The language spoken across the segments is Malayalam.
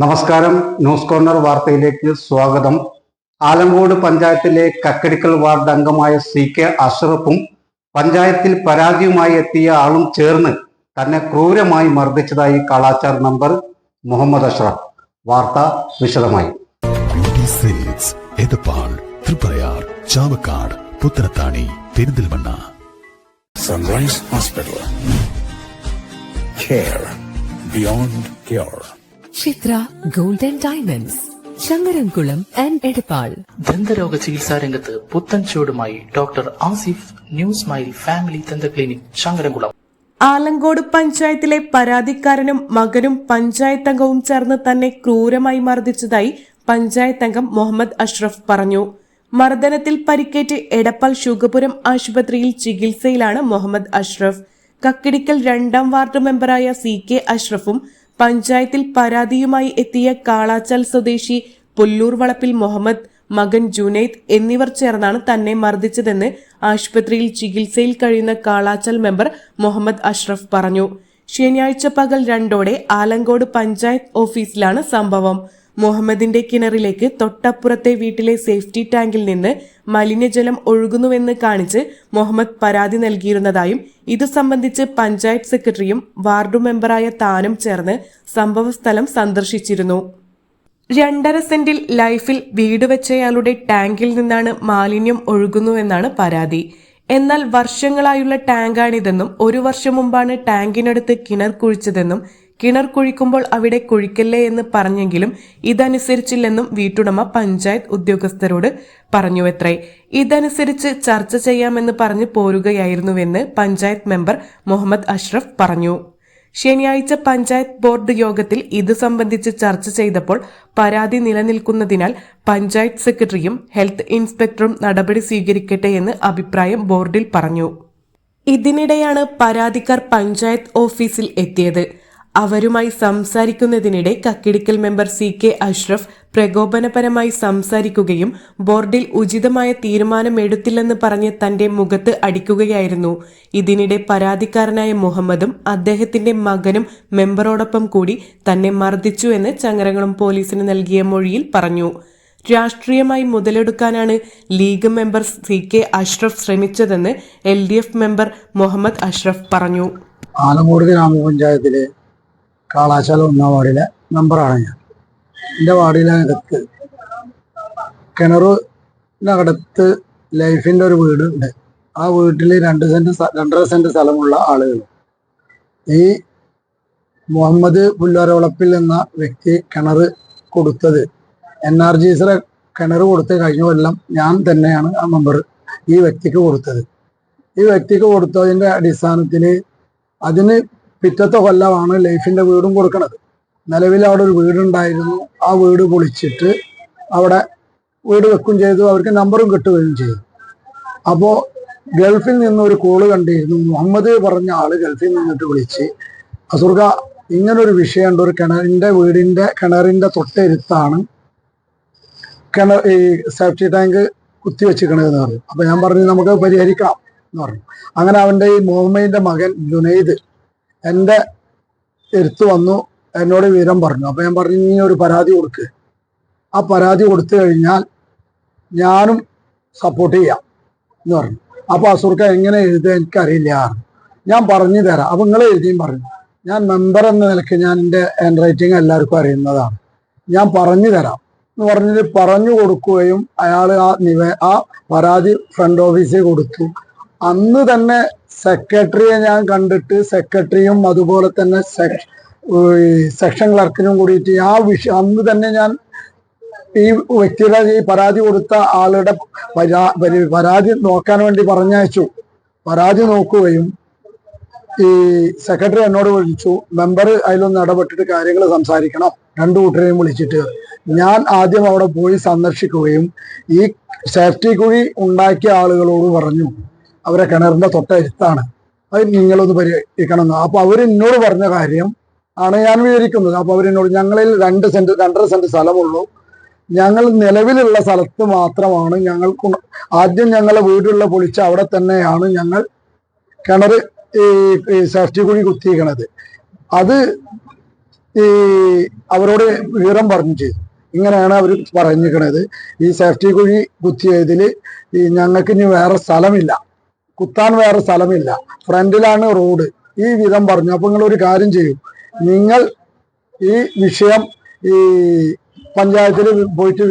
നമസ്കാരം. ന്യൂസ് കോർണർ വാർത്തയിലേക്ക് സ്വാഗതം. ആലങ്കോട് പഞ്ചായത്തിലെ കക്കടിക്കൽ വാർഡ് അംഗമായ സി കെ അഷറഫും പഞ്ചായത്തിൽ പരാതിയുമായി എത്തിയ ആളും ചേർന്ന് തന്നെ ക്രൂരമായി മർദ്ദിച്ചതായി കാളാച്ചാർ നമ്പർ മുഹമ്മദ് അഷ്റഫ്. വാർത്ത വിശദമായി. Triprayar Chavakkad Puthanathani Perinthalmanna. Sunrise hospital care beyond cure. Chithra golden diamonds Sankarankulam and Edappal. ദന്തരോഗ ചികിത്സാ രംഗത്ത് പുത്തൻ ചൂടുമായി doctor Asif new smile family ദന്ത ക്ലിനിക് ശങ്കരൻകുളം. ആലങ്കോട് പഞ്ചായത്തിലെ പരാതിക്കാരനും മകനും പഞ്ചായത്ത് അംഗവും ചേർന്ന് തന്നെ ക്രൂരമായി മർദ്ദിച്ചതായി പഞ്ചായത്ത് അംഗം മുഹമ്മദ് അഷ്റഫ് പറഞ്ഞു. മർദ്ദനത്തിൽ പരിക്കേറ്റ് എടപ്പാൾ ശുഗപുരം ആശുപത്രിയിൽ ചികിത്സയിലാണ് മുഹമ്മദ് അഷ്റഫ്. കക്കിടിക്കൽ രണ്ടാം വാർഡ് മെമ്പറായ സി കെ അഷ്റഫും പഞ്ചായത്തിൽ പരാതിയുമായി എത്തിയ കാളാച്ചൽ സ്വദേശി പുല്ലൂർ വളപ്പിൽ മുഹമ്മദ് മകൻ ജുനൈദ് എന്നിവർ ചേർന്നാണ് തന്നെ മർദ്ദിച്ചതെന്ന് ആശുപത്രിയിൽ ചികിത്സയിൽ കഴിയുന്ന കാളാച്ചൽ മെമ്പർ മുഹമ്മദ് അഷ്റഫ് പറഞ്ഞു. ശനിയാഴ്ച പകൽ രണ്ടോടെ ആലങ്കോട് പഞ്ചായത്ത് ഓഫീസിലാണ് സംഭവം. മുഹമ്മദിന്റെ കിണറിലേക്ക് തൊട്ടപ്പുറത്തെ വീട്ടിലെ സേഫ്റ്റി ടാങ്കിൽ നിന്ന് മലിനജലം ഒഴുകുന്നുവെന്ന് കാണിച്ച് മുഹമ്മദ് പരാതി നൽകിയിരുന്നതായും ഇതു സംബന്ധിച്ച് പഞ്ചായത്ത് സെക്രട്ടറിയും വാർഡ് മെമ്പറായ താനും ചേർന്ന് സംഭവസ്ഥലം സന്ദർശിച്ചിരുന്നു. രണ്ടര സെന്റിൽ ലൈഫിൽ വീട് വെച്ചയാളുടെ ടാങ്കിൽ നിന്നാണ് മാലിന്യം ഒഴുകുന്നുവെന്നാണ് പരാതി. എന്നാൽ വർഷങ്ങളായുള്ള ടാങ്കാണിതെന്നും ഒരു വർഷം മുമ്പാണ് ടാങ്കിനടുത്ത് കിണർ കുഴിച്ചതെന്നും കിണർ കുഴിക്കുമ്പോൾ അവിടെ കുഴിക്കല്ലേ എന്ന് പറഞ്ഞെങ്കിലും ഇതനുസരിച്ചില്ലെന്നും വീട്ടുടമ പഞ്ചായത്ത് ഉദ്യോഗസ്ഥരോട് പറഞ്ഞുവത്രേ. ഇതനുസരിച്ച് ചർച്ച ചെയ്യാമെന്ന് പറഞ്ഞ് പോരുകയായിരുന്നുവെന്ന് പഞ്ചായത്ത് മെമ്പർ മുഹമ്മദ് അഷ്റഫ് പറഞ്ഞു. ശനിയാഴ്ച പഞ്ചായത്ത് ബോർഡ് യോഗത്തിൽ ഇത് സംബന്ധിച്ച് ചർച്ച ചെയ്തപ്പോൾ പരാതി നിലനിൽക്കുന്നതിനാൽ പഞ്ചായത്ത് സെക്രട്ടറിയും ഹെൽത്ത് ഇൻസ്പെക്ടറും നടപടി സ്വീകരിക്കട്ടെ എന്ന് അഭിപ്രായം ബോർഡിൽ പറഞ്ഞു. ഇതിനിടെയാണ് പരാതിക്കാർ പഞ്ചായത്ത് ഓഫീസിൽ എത്തിയത്. അവരുമായി സംസാരിക്കുന്നതിനിടെ Kakkidikkal member C K Ashraf പ്രകോപനപരമായി സംസാരിക്കുകയും ബോർഡിൽ ഉചിതമായ തീരുമാനമെടുത്തില്ലെന്ന് പറഞ്ഞ് തന്റെ മുഖത്ത് അടിക്കുകയായിരുന്നു. ഇതിനിടെ പരാതിക്കാരനായ മുഹമ്മദും അദ്ദേഹത്തിന്റെ മകനും മെമ്പറോടൊപ്പം കൂടി തന്നെ മർദ്ദിച്ചു എന്ന് ചങ്ങരങ്ങളും പോലീസിന് നൽകിയ മൊഴിയിൽ പറഞ്ഞു. രാഷ്ട്രീയമായി മുതലെടുക്കാനാണ് league member C K Ashraf ശ്രമിച്ചതെന്ന് L D F member Muhammad Ashraf പറഞ്ഞു. ആലങ്കോട് ഗ്രാമപഞ്ചായത്തിലെ കാളാശാല ഒന്നാം വാർഡിലെ മെമ്പറാണ് ഞാൻ. എന്റെ വാർഡിനകത്ത് കിണറിനകത്ത് ലൈഫിന്റെ ഒരു വീടുണ്ട് ആ വീട്ടിൽ രണ്ട് സെന്റ് രണ്ടര സെന്റ് സ്ഥലമുള്ള ആളുകൾ ഈ മുഹമ്മദ് പുല്ലാരോളപ്പിൽ എന്ന വ്യക്തി കിണർ കൊടുത്തത്. എൻ ആർ ജിസിലെ കിണർ കൊടുത്ത് കഴിഞ്ഞ കൊല്ലം ഞാൻ തന്നെയാണ് ആ മെമ്പർ ഈ വ്യക്തിക്ക് കൊടുത്തത്. ഈ വ്യക്തിക്ക് കൊടുത്തതിന്റെ അടിസ്ഥാനത്തിൽ അതിന് പിറ്റത്തെ കൊല്ലമാണ് ലൈഫിന്റെ വീടും കൊടുക്കുന്നത് നിലവിൽ അവിടെ ഒരു വീടുണ്ടായിരുന്നു. ആ വീട് പൊളിച്ചിട്ട് അവിടെ വീട് വെക്കും ചെയ്തു. അവർക്ക് നമ്പറും കിട്ടുകയും ചെയ്തു. അപ്പോൾ ഗൾഫിൽ നിന്ന് ഒരു കോൾ കണ്ടിരുന്നു. മുഹമ്മദ് പറഞ്ഞ ആൾ ഗൾഫിൽ നിന്നിട്ട് വിളിച്ച് അസുർഗ ഇങ്ങനൊരു വിഷയമുണ്ട്. ഒരു കിണറിന്റെ വീടിന്റെ കിണറിന്റെ തൊട്ടരുത്താണ് കിണർ ഈ സേഫ്റ്റി ടാങ്ക് കുത്തി വെച്ചിക്കണതെന്ന് പറഞ്ഞു. അപ്പൊ ഞാൻ പറഞ്ഞു നമുക്ക് പരിഹരിക്കാം എന്ന് പറഞ്ഞു. അങ്ങനെ അവന്റെ ഈ മുഹമ്മദിന്റെ മകൻ ജുനൈദ് എന്റെ എടുത്തു വന്നു എന്നോട് വിവരം പറഞ്ഞു. അപ്പൊ ഞാൻ പറഞ്ഞു നീ ഒരു പരാതി കൊടുക്ക്. ആ പരാതി കൊടുത്തു കഴിഞ്ഞാൽ ഞാനും സപ്പോർട്ട് ചെയ്യാം എന്ന് പറഞ്ഞു. അപ്പോൾ അസുർക്ക എങ്ങനെ എഴുതുക എനിക്കറിയില്ല ഞാൻ പറഞ്ഞു തരാം. അപ്പൊ നിങ്ങൾ എഴുതിയും പറഞ്ഞു. ഞാൻ മെമ്പർ എന്ന നിലയ്ക്ക് ഞാൻ എന്റെ ഹാൻഡ് റൈറ്റിംഗ് എല്ലാവർക്കും അറിയുന്നതാണ്. ഞാൻ പറഞ്ഞു തരാം എന്ന് പറഞ്ഞിട്ട് പറഞ്ഞു കൊടുക്കുകയും അയാൾ ആ നിവേ ആ പരാതി ഫ്രണ്ട് ഓഫീസിൽ കൊടുത്തു. അന്ന് തന്നെ സെക്രട്ടറിയെ ഞാൻ കണ്ടിട്ട് സെക്രട്ടറിയും അതുപോലെ തന്നെ സെക്ഷൻ ക്ലർക്കിനും കൂടിയിട്ട് ആ വിഷയം അന്ന് തന്നെ ഞാൻ ഈ വ്യക്തിയുടെ ഈ പരാതി കൊടുത്ത ആളുടെ പരാതി നോക്കാൻ വേണ്ടി പറഞ്ഞയച്ചു. പരാതി നോക്കുകയും ഈ സെക്രട്ടറി എന്നോട് വിളിച്ചു മെമ്പർ അതിലൊന്ന് ഇടപെട്ടിട്ട് കാര്യങ്ങൾ സംസാരിക്കണം. രണ്ടു കൂട്ടരെയും വിളിച്ചിട്ട്. ഞാൻ ആദ്യം അവിടെ പോയി സന്ദർശിക്കുകയും ഈ സേഫ്റ്റി കുഴി ഉണ്ടാക്കിയ ആളുകളോട് പറഞ്ഞു. അവരെ കിണറിന്റെ തൊട്ടടുത്താണ്. അത് നിങ്ങളൊന്ന് പരിഹരിക്കണം അപ്പോൾ അപ്പൊ അവർ എന്നോട് പറഞ്ഞ കാര്യം ആണ് ഞാൻ വിവരിക്കുന്നത്. അപ്പൊ അവരെന്നോട് ഞങ്ങളിൽ രണ്ട് സെന്റ് രണ്ടര സെന്റ് സ്ഥലമുള്ളൂ. ഞങ്ങൾ നിലവിലുള്ള സ്ഥലത്ത് മാത്രമാണ് ഞങ്ങൾക്ക് ആദ്യം ഞങ്ങളെ വീടുള്ള പൊളിച്ച് അവിടെ തന്നെയാണ് ഞങ്ങൾ കിണർ ഈ സേഫ്റ്റി കുഴി കുത്തിയിരിക്കണത്. അത് ഈ അവരോട് വിവരം പറഞ്ഞു ചെയ്തു. ഇങ്ങനെയാണ് അവർ പറഞ്ഞിരിക്കണത്. ഈ സേഫ്റ്റി കുഴി കുത്തിയതിൽ ഈ ഞങ്ങൾക്ക് ഇനി വേറെ സ്ഥലമില്ല. കുത്താൻ വേറെ സ്ഥലമില്ല. ഫ്രണ്ടിലാണ് റോഡ്. ഈ വിധം പറഞ്ഞു. അപ്പൊ നിങ്ങൾ ഒരു കാര്യം ചെയ്യും. നിങ്ങൾ ഈ വിഷയം ഈ പഞ്ചായത്തിൽ പോയിട്ട്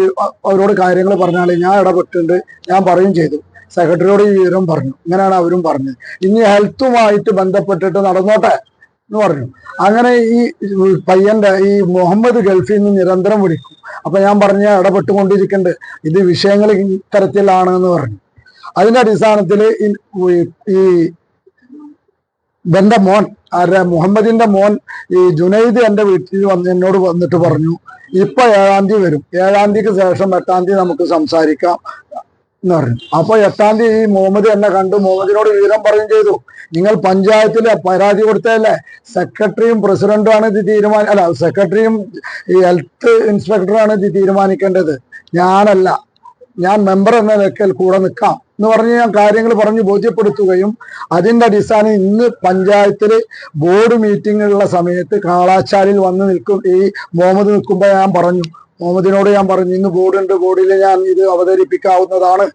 അവരോട് കാര്യങ്ങൾ പറഞ്ഞാൽ ഞാൻ ഇടപെട്ടിട്ടുണ്ട്. ഞാൻ പറയും ചെയ്തു. സെക്രട്ടറിയോട് ഈ വിവരം പറഞ്ഞു. ഇങ്ങനെയാണ് അവരും പറഞ്ഞത്. ഇനി ഹെൽത്തുമായിട്ട് ബന്ധപ്പെട്ടിട്ട് നടന്നോട്ടെ എന്ന് പറഞ്ഞു. അങ്ങനെ ഈ പയ്യന്റെ ഈ മുഹമ്മദ് ഗൾഫിൽ നിന്ന് നിരന്തരം വിളിക്കും. അപ്പൊ ഞാൻ പറഞ്ഞ ഇടപെട്ടുകൊണ്ടിരിക്കുന്നുണ്ട് ഇത് വിഷയങ്ങൾ ഇത്തരത്തിലാണ് എന്ന് പറഞ്ഞു. അതിന്റെ അടിസ്ഥാനത്തിൽ ഈ ഇവന്റെ മോൻ ആരുടെ മുഹമ്മദിന്റെ മോൻ ഈ ജുനൈദ് എന്റെ വീട്ടിൽ വന്ന് എന്നോട് വന്നിട്ട് പറഞ്ഞു ഇപ്പൊ ഏഴാം തീയതി വരും. ഏഴാം തീയതിക്ക് ശേഷം എട്ടാം തീയതി നമുക്ക് സംസാരിക്കാം എന്ന് പറഞ്ഞു. അപ്പൊ എട്ടാം തീയതി ഈ മുഹമ്മദ് എന്നെ കണ്ടു മുഹമ്മദിനോട് വിവരം പറയുകയും ചെയ്തു. നിങ്ങൾ പഞ്ചായത്തിൽ പരാതി കൊടുത്തതല്ലേ? സെക്രട്ടറിയും പ്രസിഡന്റുമാണ് ഇത് തീരുമാന അല്ല സെക്രട്ടറിയും ഈ ഹെൽത്ത് ഇൻസ്പെക്ടറാണ് ഇത് തീരുമാനിക്കേണ്ടത്. ഞാനല്ല. ഞാൻ മെമ്പർ എന്ന നിലയ്ക്കൽ കൂടെ നിൽക്കാം എന്ന് പറഞ്ഞ് ഞാൻ കാര്യങ്ങൾ പറഞ്ഞ് ബോധ്യപ്പെടുത്തുകയും അതിന്റെ അടിസ്ഥാനം ഇന്ന് പഞ്ചായത്തിൽ ബോർഡ് മീറ്റിംഗുള്ള സമയത്ത് കാളാച്ചാലിൽ വന്ന് നിൽക്കും. ഈ മുഹമ്മദ് നിൽക്കുമ്പോൾ ഞാൻ പറഞ്ഞു. മുഹമ്മദിനോട് ഞാൻ പറഞ്ഞു ഇന്ന് ബോർഡുണ്ട് ബോർഡിൽ ഞാൻ ഇത് അവതരിപ്പിക്കാവുന്നതാണ്.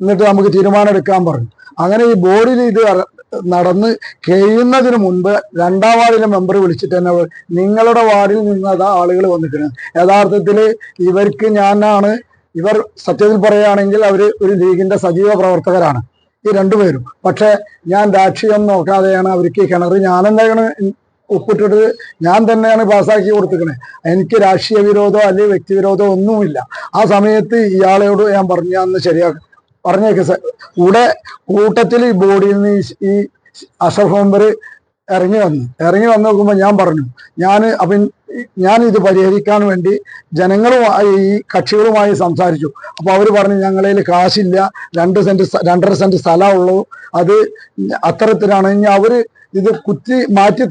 എന്നിട്ട് നമുക്ക് തീരുമാനം എടുക്കാൻ പറഞ്ഞു. അങ്ങനെ ഈ ബോർഡിൽ ഇത് നടന്ന് കഴിയുന്നതിന് മുൻപ് രണ്ടാം വാർഡിലെ മെമ്പർ വിളിച്ചിട്ട് തന്നെ നിങ്ങളുടെ വാർഡിൽ നിന്ന് അതാ ആളുകൾ വന്നിട്ടുണ്ട് യഥാർത്ഥത്തിൽ ഇവർക്ക് ഞാനാണ് ഇവർ സത്യത്തിൽ പറയുകയാണെങ്കിൽ അവർ ഒരു ലീഗിന്റെ സജീവ പ്രവർത്തകരാണ്. ഈ രണ്ടുപേരും പക്ഷെ ഞാൻ രാഷ്ട്രീയം നോക്കാതെയാണ് അവർക്ക് ഈ കിണർ ഞാനെന്താണ് ഒപ്പിട്ടിട്ട് ഞാൻ തന്നെയാണ് പാസ്സാക്കി കൊടുത്തിക്കണേ എനിക്ക് രാഷ്ട്രീയ വിരോധമോ അല്ലെങ്കിൽ വ്യക്തിവിരോധമോ ഒന്നുമില്ല. ആ സമയത്ത് ഇയാളോട് ഞാൻ പറഞ്ഞു അന്ന് പറഞ്ഞേക്ക് സ- കൂടെ കൂട്ടത്തിൽ ഈ ബോഡിയിൽ നിന്ന് ഈ- അഷറഫ് മെമ്പർ ഇറങ്ങി വന്നു. ഇറങ്ങി വന്ന് നോക്കുമ്പോൾ ഞാൻ പറഞ്ഞു ഞാൻ അപ്പം ഞാൻ ഇത് പരിഹരിക്കാൻ വേണ്ടി ജനങ്ങളുമായി ഈ കക്ഷികളുമായി സംസാരിച്ചു. അപ്പൊ അവർ പറഞ്ഞു ഞങ്ങളിൽ കാശില്ല രണ്ട് സെന്റ് രണ്ടര സെന്റ് സ്ഥലമുള്ളൂ അത് അത്തരത്തിലാണ്. ഇനി അവർ ഇത് കുത്തി മാറ്റി